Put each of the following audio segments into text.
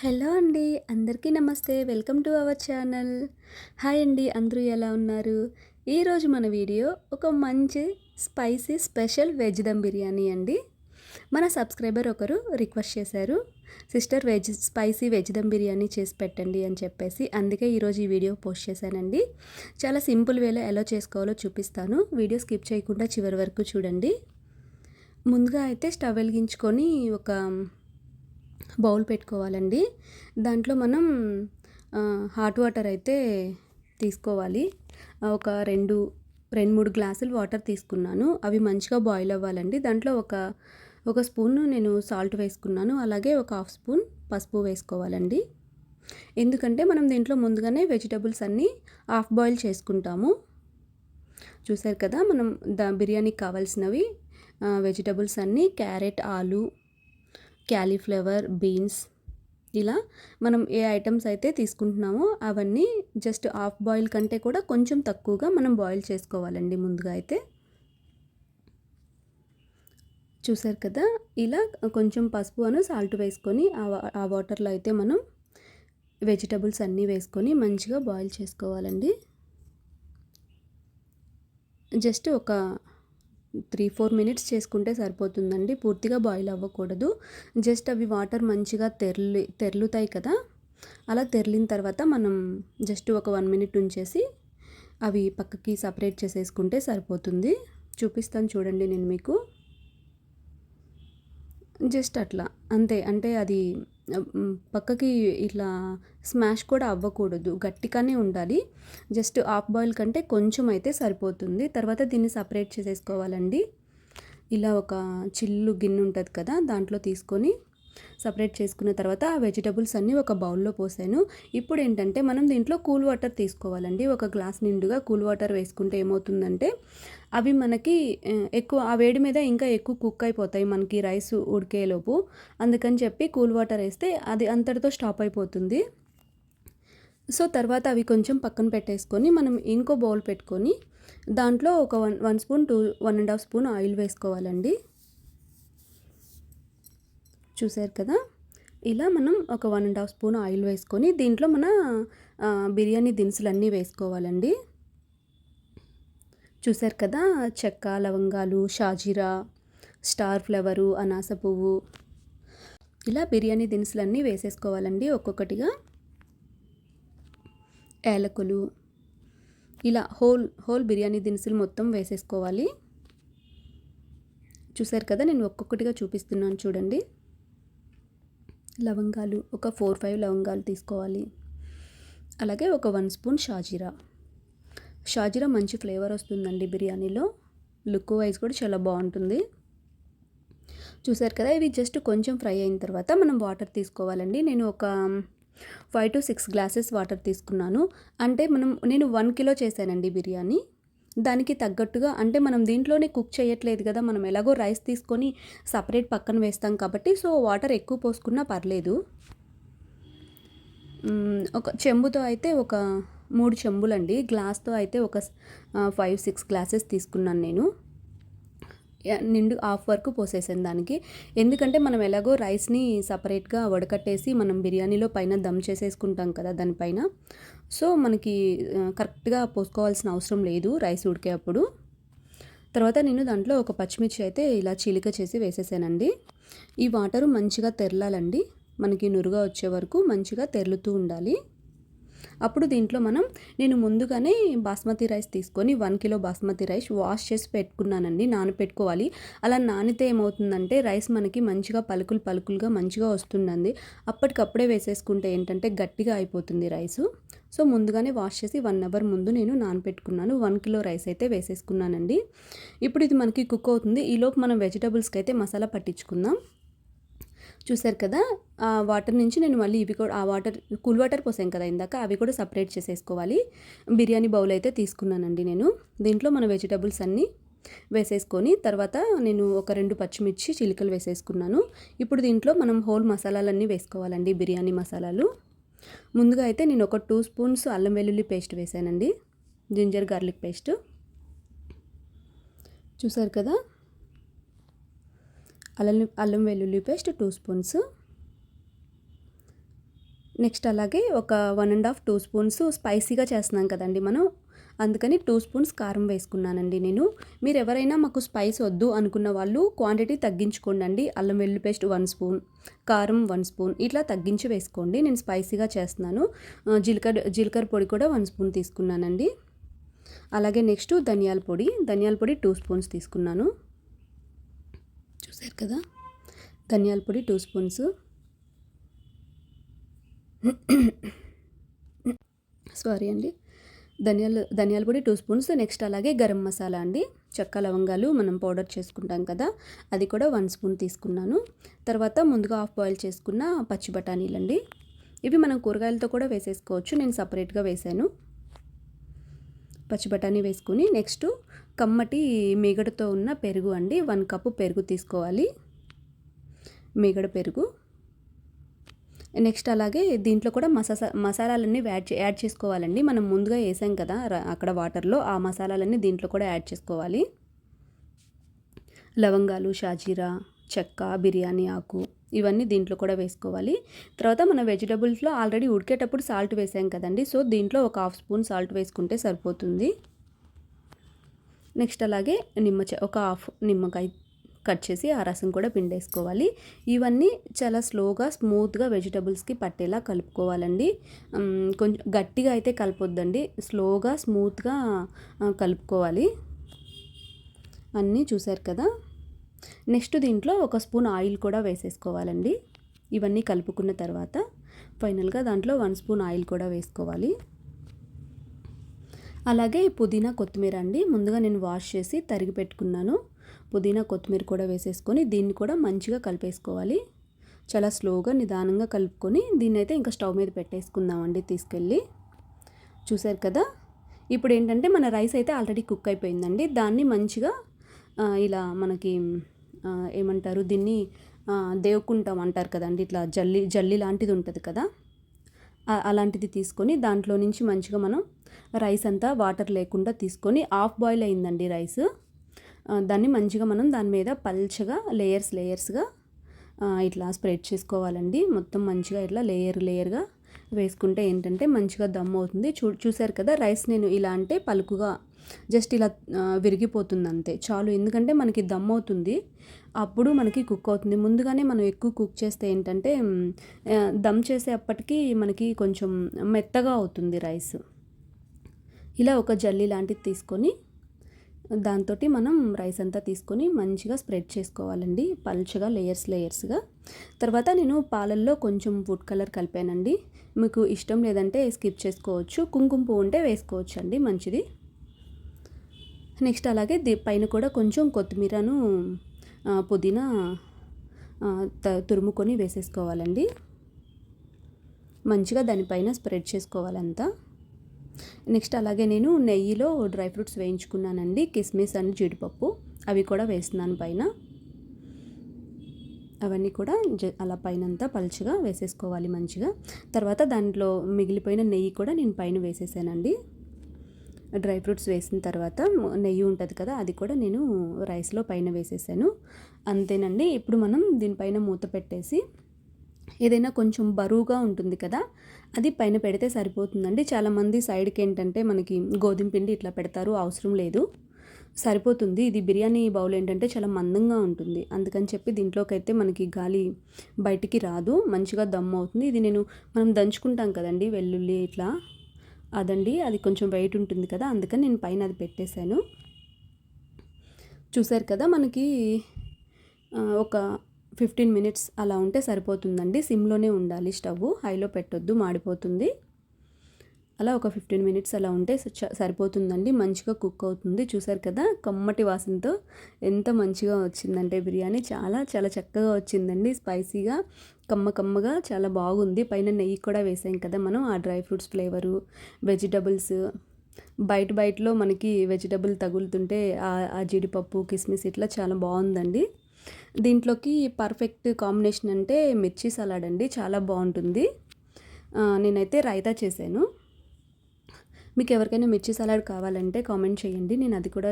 Hello అండి అందరికీ నమస్తే. Welcome to our channel. Hi అండి అందరూ ఎలా ఉన్నారు? ఈరోజు మన వీడియో ఒక మంచి spicy special veg dum biryani అండి. మన సబ్స్క్రైబర్ ఒకరు రిక్వెస్ట్ చేశారు sister veg spicy veg dum biryani చేసి పెట్టండి అని చెప్పేసి. అందుకే ఈరోజు ఈ వీడియో పోస్ట్ చేశానండి. చాలా సింపుల్ వేలో ఎలా చేసుకోవాలో చూపిస్తాను. వీడియో స్కిప్ చేయకుండా చివరి వరకు చూడండి. ముందుగా అయితే స్టవ్ వెలిగించుకొని ఒక బౌల్ పెట్టుకోవాలండి. దాంట్లో మనం హాట్ వాటర్ అయితే తీసుకోవాలి. ఒక రెండు రెండు మూడు గ్లాసులు వాటర్ తీసుకున్నాను. అవి మంచిగా బాయిల్ అవ్వాలండి. దాంట్లో ఒక ఒక స్పూన్ నేను సాల్ట్ వేసుకున్నాను. అలాగే ఒక హాఫ్ స్పూన్ పసుపు వేసుకోవాలండి. ఎందుకంటే మనం దీంట్లో ముందుగానే వెజిటబుల్స్ అన్నీ హాఫ్ బాయిల్ చేసుకుంటాము. చూసారు కదా మనం దా బిర్యానీకి కావాల్సినవి వెజిటబుల్స్ అన్నీ క్యారెట్ ఆలు క్యాలీఫ్లవర్ బీన్స్ ఇలా మనం ఏ ఐటమ్స్ అయితే తీసుకుంటున్నామో అవన్నీ జస్ట్ హాఫ్ బాయిల్ కంటే కూడా కొంచెం తక్కువగా మనం బాయిల్ చేసుకోవాలండి ముందుగా అయితే. చూసారు కదా? ఇలా కొంచెం పసుపు అను సాల్ట్ వేసుకొని ఆ వాటర్లో అయితే మనం వెజిటబుల్స్ అన్నీ వేసుకొని మంచిగా బాయిల్ చేసుకోవాలండి. జస్ట్ ఒక త్రీ ఫోర్ మినిట్స్ చేసుకుంటే సరిపోతుందండి. పూర్తిగా బాయిల్ అవ్వకూడదు. జస్ట్ అవి వాటర్ మంచిగా తెరలి తెరలుతాయి కదా. అలా తెరిలిన తర్వాత మనం జస్ట్ ఒక వన్ మినిట్ ఉంచేసి అవి పక్కకి సపరేట్ చేసేసుకుంటే సరిపోతుంది. చూపిస్తాను చూడండి నేను మీకు. జస్ట్ అట్లా. అంతే. అంటే అది పక్కకి ఇట్లా స్మాష్ కూడా అవ్వకూడదు గట్టిగానే ఉండాలి. జస్ట్ హాఫ్ బాయిల్ కంటే కొంచెం అయితే సరిపోతుంది. తర్వాత దీన్ని సపరేట్ చేసేసుకోవాలండి. ఇలా ఒక చిల్లు గిన్నె ఉంటుంది కదా దాంట్లో తీసుకొని సపరేట్ చేసుకున్న తర్వాత ఆ వెజిటబుల్స్ అన్నీ ఒక బౌల్లో పోసాను. ఇప్పుడు ఏంటంటే మనం దీంట్లో కూల్ వాటర్ తీసుకోవాలండి. ఒక గ్లాస్ నిండుగా కూల్ వాటర్ వేసుకుంటే ఏమవుతుందంటే అవి మనకి ఎక్కువ ఆ వేడి మీద ఇంకా ఎక్కువ కుక్ అయిపోతాయి మనకి రైస్ ఉడికేలోపు. అందుకని చెప్పి కూల్ వాటర్ వేస్తే అది అంతటితో స్టాప్ అయిపోతుంది. సో తర్వాత అవి కొంచెం పక్కన పెట్టేసుకొని మనం ఇంకో బౌల్ పెట్టుకొని దాంట్లో ఒక one one spoon two one and half spoon oil వేసుకోవాలండి. చూసారు కదా? ఇలా మనం ఒక one and half spoon oil వేసుకొని దీంట్లో మన బిర్యానీ దినుసులు అన్నీ వేసుకోవాలండి. చూసారు కదా? చెక్క లవంగాలు షాజీరా స్టార్ ఫ్లవరు అనాస పువ్వు. ఇలా బిర్యానీ దినుసులన్నీ వేసేసుకోవాలండి ఒక్కొక్కటిగా. ఏలకులు ఇలా హోల్ హోల్ బిర్యానీ దినుసులు మొత్తం వేసేసుకోవాలి. చూసారు కదా? నేను ఒక్కొక్కటిగా చూపిస్తున్నాను చూడండి. లవంగాలు ఒక ఫోర్ ఫైవ్ లవంగాలు తీసుకోవాలి. అలాగే ఒక వన్ స్పూన్ షాజీరా. షాజీరా మంచి ఫ్లేవర్ వస్తుందండి బిర్యానీలో. లుక్ వైజ్ కూడా చాలా బాగుంటుంది. చూసారు కదా ఇవి జస్ట్ కొంచెం ఫ్రై అయిన తర్వాత మనం వాటర్ తీసుకోవాలండి. నేను ఒక five to six glasses water తీసుకున్నాను. అంటే మనం నేను వన్ కిలో చేశానండి బిర్యానీ. దానికి తగ్గట్టుగా అంటే మనం దీంట్లోనే కుక్ చేయట్లేదు కదా మనం ఎలాగో రైస్ తీసుకొని సపరేట్ పక్కన వేస్తాం కాబట్టి సో వాటర్ ఎక్కువ పోసుకున్నా పర్లేదు. ఒక చెంబుతో అయితే ఒక మూడు చెంబులండి. గ్లాస్తో అయితే ఒక ఫైవ్ సిక్స్ గ్లాసెస్ తీసుకున్నాను నేను. నిండు హాఫ్ వరకు పోసేసాను దానికి. ఎందుకంటే మనం ఎలాగో రైస్ని సపరేట్గా వడకట్టేసి మనం బిర్యానీలో పైన దమ్ చేసేసుకుంటాం కదా దానిపైన. సో మనకి కరెక్ట్గా పోసుకోవాల్సిన అవసరం లేదు రైస్ ఉడికే అప్పుడు. తర్వాత నేను దాంట్లో ఒక పచ్చిమిర్చి అయితే ఇలా చీలిక చేసి వేసేసానండి. ఈ వాటరు మంచిగా తెరలాలండి. మనకి నురుగా వచ్చే వరకు మంచిగా తెరులుతూ ఉండాలి. అప్పుడు దీంట్లో మనం నేను ముందుగానే బాస్మతి రైస్ తీసుకొని one kilo basmati rice wash చేసి పెట్టుకున్నానండి నానపెట్టుకోవాలి. అలా నానితే ఏమవుతుందంటే రైస్ మనకి మంచిగా పలుకులు పలుకులుగా మంచిగా వస్తుందండి. అప్పటికప్పుడే వేసేసుకుంటే ఏంటంటే గట్టిగా అయిపోతుంది రైసు. సో ముందుగానే వాష్ చేసి వన్ అవర్ ముందు నేను నానపెట్టుకున్నాను. వన్ కిలో రైస్ అయితే వేసేసుకున్నానండి. ఇప్పుడు ఇది మనకి కుక్ అవుతుంది. ఈలోపు మనం వెజిటబుల్స్కి అయితే మసాలా పట్టించుకుందాం. చూసారు కదా ఆ వాటర్ నుంచి నేను మళ్ళీ ఇవి కూడా ఆ వాటర్ కూల్ వాటర్ పోసాం కదా ఇందాక అవి కూడా సపరేట్ చేసేసుకోవాలి. బిర్యానీ బౌల్ అయితే తీసుకున్నానండి నేను. దీంట్లో మన వెజిటబుల్స్ అన్నీ వేసేసుకొని తర్వాత నేను ఒక రెండు పచ్చిమిర్చి చిలికలు వేసేసుకున్నాను. ఇప్పుడు దీంట్లో మనం హోల్ మసాలాలన్నీ వేసుకోవాలండి బిర్యానీ మసాలాలు. ముందుగా అయితే నేను ఒక టూ స్పూన్స్ అల్లం వెల్లుల్లి పేస్ట్ వేసానండి జింజర్ గార్లిక్ పేస్ట్. చూసారు కదా? అల్లం అల్లం వెల్లుల్లి పేస్ట్ టూ స్పూన్స్. నెక్స్ట్ అలాగే ఒక one and half two spoons స్పైసీగా చేస్తున్నాం కదండి మనం. అందుకని టూ స్పూన్స్ కారం వేసుకున్నానండి నేను. మీరు ఎవరైనా మాకు స్పైస్ వద్దు అనుకున్న వాళ్ళు క్వాంటిటీ తగ్గించుకోండి అల్లం వెల్లుల్లి పేస్ట్ వన్ స్పూన్ కారం వన్ స్పూన్ ఇట్లా తగ్గించి వేసుకోండి. నేను స్పైసీగా చేస్తున్నాను. జీలకర్ర జీలకర్ర పొడి కూడా వన్ స్పూన్ తీసుకున్నానండి. అలాగే నెక్స్ట్ ధనియాల పొడి ధనియాల పొడి టూ స్పూన్స్ తీసుకున్నాను. చూసారు కదా? ధనియాల పొడి టూ స్పూన్స్. సారీ అండి. ధనియాల ధనియాల పొడి టూ స్పూన్స్ నెక్స్ట్ అలాగే గరం మసాలా అండి. చెక్క లవంగాలు మనం పౌడర్ చేసుకుంటాం కదా? అది కూడా వన్ స్పూన్ తీసుకున్నాను. తర్వాత ముందుగా హాఫ్ బాయిల్ చేసుకున్న పచ్చి బఠానీలు అండి ఇవి మనం కూరగాయలతో కూడా వేసేసుకోవచ్చు. నేను సపరేట్గా వేసాను. పచ్చి బఠానీ వేసుకుని నెక్స్ట్ కమ్మటి మీగడతో ఉన్న పెరుగు అండి. వన్ కప్పు పెరుగు తీసుకోవాలి. మీగడ పెరుగు. నెక్స్ట్ అలాగే దీంట్లో కూడా మసాలా మసాలాలన్నీ యాడ్ యాడ్ చేసుకోవాలండి. మనం ముందుగా వేసాం కదా అక్కడ వాటర్లో ఆ మసాలాలన్నీ దీంట్లో కూడా యాడ్ చేసుకోవాలి. లవంగాలు షాజీరా చెక్క బిర్యానీ ఆకు. ఇవన్నీ దీంట్లో కూడా వేసుకోవాలి. తర్వాత మన వెజిటబుల్స్లో ఆల్రెడీ ఉడికేటప్పుడు సాల్ట్ వేసాం కదండి. సో దీంట్లో ఒక హాఫ్ స్పూన్ సాల్ట్ వేసుకుంటే సరిపోతుంది. నెక్స్ట్ అలాగే నిమ్మ ఒక హాఫ్ నిమ్మకాయ కట్ చేసి ఆ రసం కూడా పిండేసుకోవాలి. ఇవన్నీ చాలా స్లోగా స్మూత్గా వెజిటబుల్స్కి పట్టేలా కలుపుకోవాలండి. కొంచెం గట్టిగా అయితే కలపొద్దండి. స్లోగా స్మూత్గా కలుపుకోవాలి. అన్నీ చూసారు కదా? నెక్స్ట్ దీంట్లో ఒక స్పూన్ ఆయిల్ కూడా వేసేసుకోవాలండి. ఇవన్నీ కలుపుకున్న తర్వాత ఫైనల్గా దాంట్లో వన్ స్పూన్ ఆయిల్ కూడా వేసుకోవాలి. అలాగే పుదీనా కొత్తిమీర అండి ముందుగా నేను వాష్ చేసి తరిగి పెట్టుకున్నాను. పుదీనా కొత్తిమీర కూడా వేసేసుకొని దీన్ని కూడా మంచిగా కలిపేసుకోవాలి. చాలా స్లోగా నిదానంగా కలుపుకొని దీన్ని అయితే ఇంకా స్టవ్ మీద పెట్టేసుకుందామండి తీసుకెళ్ళి. చూసారు కదా? ఇప్పుడు ఏంటంటే మన రైస్ అయితే ఆల్రెడీ కుక్ అయిపోయిందండి. దాన్ని మంచిగా ఇలా మనకి ఏమంటారు దీన్ని దేవుకుంటాం అంటారు కదండి ఇట్లా జల్లి జల్లి లాంటిది ఉంటుంది కదా అలాంటిది తీసుకొని దాంట్లో నుంచి మంచిగా మనం రైస్ అంతా వాటర్ లేకుండా తీసుకొని హాఫ్ బాయిల్ అయిందండి రైస్. దాన్ని మంచిగా మనం దాని మీద పల్చగా లేయర్స్ లేయర్స్గా ఇట్లా స్ప్రెడ్ చేసుకోవాలండి. మొత్తం మంచిగా ఇట్లా లేయర్ లేయర్గా వేసుకుంటే ఏంటంటే మంచిగా దమ్ అవుతుంది. చూ చూసారు కదా రైస్ నేను ఇలా అంటే పలుకుగా జస్ట్ ఇలా విరిగిపోతుంది అంతే చాలు. ఎందుకంటే మనకి దమ్ అవుతుంది. అప్పుడు మనకి కుక్ అవుతుంది. ముందుగానే మనం ఎక్కువ కుక్ చేస్తే ఏంటంటే దమ్ చేసేప్పటికీ మనకి కొంచెం మెత్తగా అవుతుంది రైస్. ఇలా ఒక జల్లి లాంటిది తీసుకొని దాంతో మనం రైస్ అంతా తీసుకొని మంచిగా స్ప్రెడ్ చేసుకోవాలండి. పల్చగా లేయర్స్ లేయర్స్గా. తర్వాత నేను పాలల్లో కొంచెం ఫుడ్ కలర్ కలిపానండి. మీకు ఇష్టం లేదంటే స్కిప్ చేసుకోవచ్చు. కుంకుమ పువ్వు ఉంటే వేసుకోవచ్చు అండి మంచిది. నెక్స్ట్ అలాగే పైన కూడా కొంచెం కొత్తిమీరను పుదీనా తురుముకొని వేసేసుకోవాలండి. మంచిగా దానిపైన స్ప్రెడ్ చేసుకోవాలంతా. నెక్స్ట్ అలాగే నేను నెయ్యిలో డ్రై ఫ్రూట్స్ వేయించుకున్నానండి కిస్మిస్ అండ్ జీడిపప్పు. అవి కూడా వేస్తున్నాను పైన. అవన్నీ కూడా అలా పైనంతా పలుచగా వేసేసుకోవాలి మంచిగా. తర్వాత దాంట్లో మిగిలిపోయిన నెయ్యి కూడా నేను పైన వేసేసానండి. డ్రై ఫ్రూట్స్ వేసిన తర్వాత నెయ్యి ఉంటుంది కదా అది కూడా నేను రైస్లో పైన వేసేసాను. అంతేనండి ఇప్పుడు మనం దీనిపైన మూత పెట్టేసి ఏదైనా కొంచెం బరువుగా ఉంటుంది కదా అది పైన పెడితే సరిపోతుందండి. చాలామంది సైడ్కి ఏంటంటే మనకి గోధుమ పిండి ఇట్లా పెడతారు అవసరం లేదు. సరిపోతుంది. ఇది బిర్యానీ బౌల్ ఏంటంటే చాలా మందంగా ఉంటుంది. అందుకని చెప్పి దీంట్లోకి అయితే మనకి గాలి బయటికి రాదు మంచిగా దమ్ అవుతుంది. ఇది నేను మనం దంచుకుంటాం కదండి వెల్లుల్లి ఇట్లా. అదండి అది కొంచెం వెయిట్ ఉంటుంది కదా అందుకని నేను పైన అది పెట్టేశాను. చూసారు కదా మనకి ఒక ఫిఫ్టీన్ మినిట్స్ అలా ఉంటే సరిపోతుందండి. సిమ్లోనే ఉండాలి స్టవ్ హైలో పెట్టొద్దు మాడిపోతుంది. అలా ఒక ఫిఫ్టీన్ మినిట్స్ అలా ఉంటే సరిపోతుందండి. మంచిగా కుక్ అవుతుంది. చూసారు కదా కమ్మటి వాసనతో ఎంత మంచిగా వచ్చిందంటే బిర్యానీ. చాలా చాలా చక్కగా వచ్చిందండి. స్పైసీగా కమ్మ కమ్మగా చాలా బాగుంది. పైన నెయ్యి కూడా వేసాం కదా మనం. ఆ డ్రై ఫ్రూట్స్ ఫ్లేవరు వెజిటబుల్స్. బయట బయటలో మనకి వెజిటబుల్ తగులుతుంటే ఆ జీడిపప్పు కిస్మిస్ ఇట్లా చాలా బాగుందండి. దీంట్లోకి పర్ఫెక్ట్ కాంబినేషన్ అంటే మిర్చి సలాడ్ అండి. చాలా బాగుంటుంది. నేనైతే రైతా చేశాను. మీకు ఎవరికైనా మిర్చి సలాడ్ కావాలంటే కామెంట్ చేయండి. నేను అది కూడా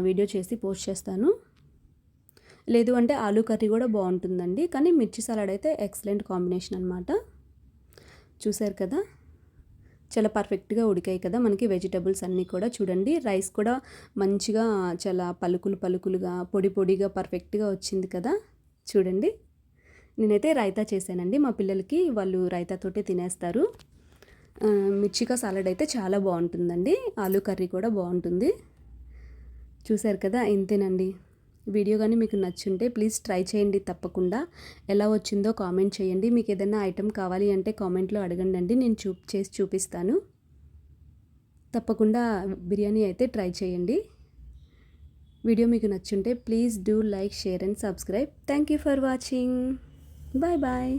వీడియో చేసి పోస్ట్ చేస్తాను. లేదు అంటే ఆలూ కర్రీ కూడా బాగుంటుందండి. కానీ మిర్చి సలాడ్ అయితే ఎక్సలెంట్ కాంబినేషన్ అనమాట చూసారు కదా? చాలా పర్ఫెక్ట్గా ఉడికాయి కదా? మనకి వెజిటబుల్స్ అన్నీ కూడా చూడండి. రైస్ కూడా మంచిగా చాలా పలుకులు పలుకులుగా పొడి పొడిగా పర్ఫెక్ట్గా వచ్చింది కదా? చూడండి. నేనైతే రైతా చేశానండి. మా పిల్లలకి వాళ్ళు రైతాతోటే తినేస్తారు. మిర్చికా సాలడ్ అయితే చాలా బాగుంటుందండి. ఆలూ కర్రీ కూడా బాగుంటుంది. చూశారు కదా ఇంతేనండి. వీడియో కానీ మీకు నచ్చుంటే ప్లీజ్ ట్రై చేయండి తప్పకుండా. ఎలా వచ్చిందో కామెంట్ చేయండి. మీకు ఏదైనా ఐటెం కావాలి అంటే కామెంట్లో అడగండి అండి నేను చూ చేసి చూపిస్తాను. తప్పకుండా బిర్యానీ అయితే ట్రై చేయండి. వీడియో మీకు నచ్చుంటే please do like share and subscribe. Thank you for watching. Bye bye.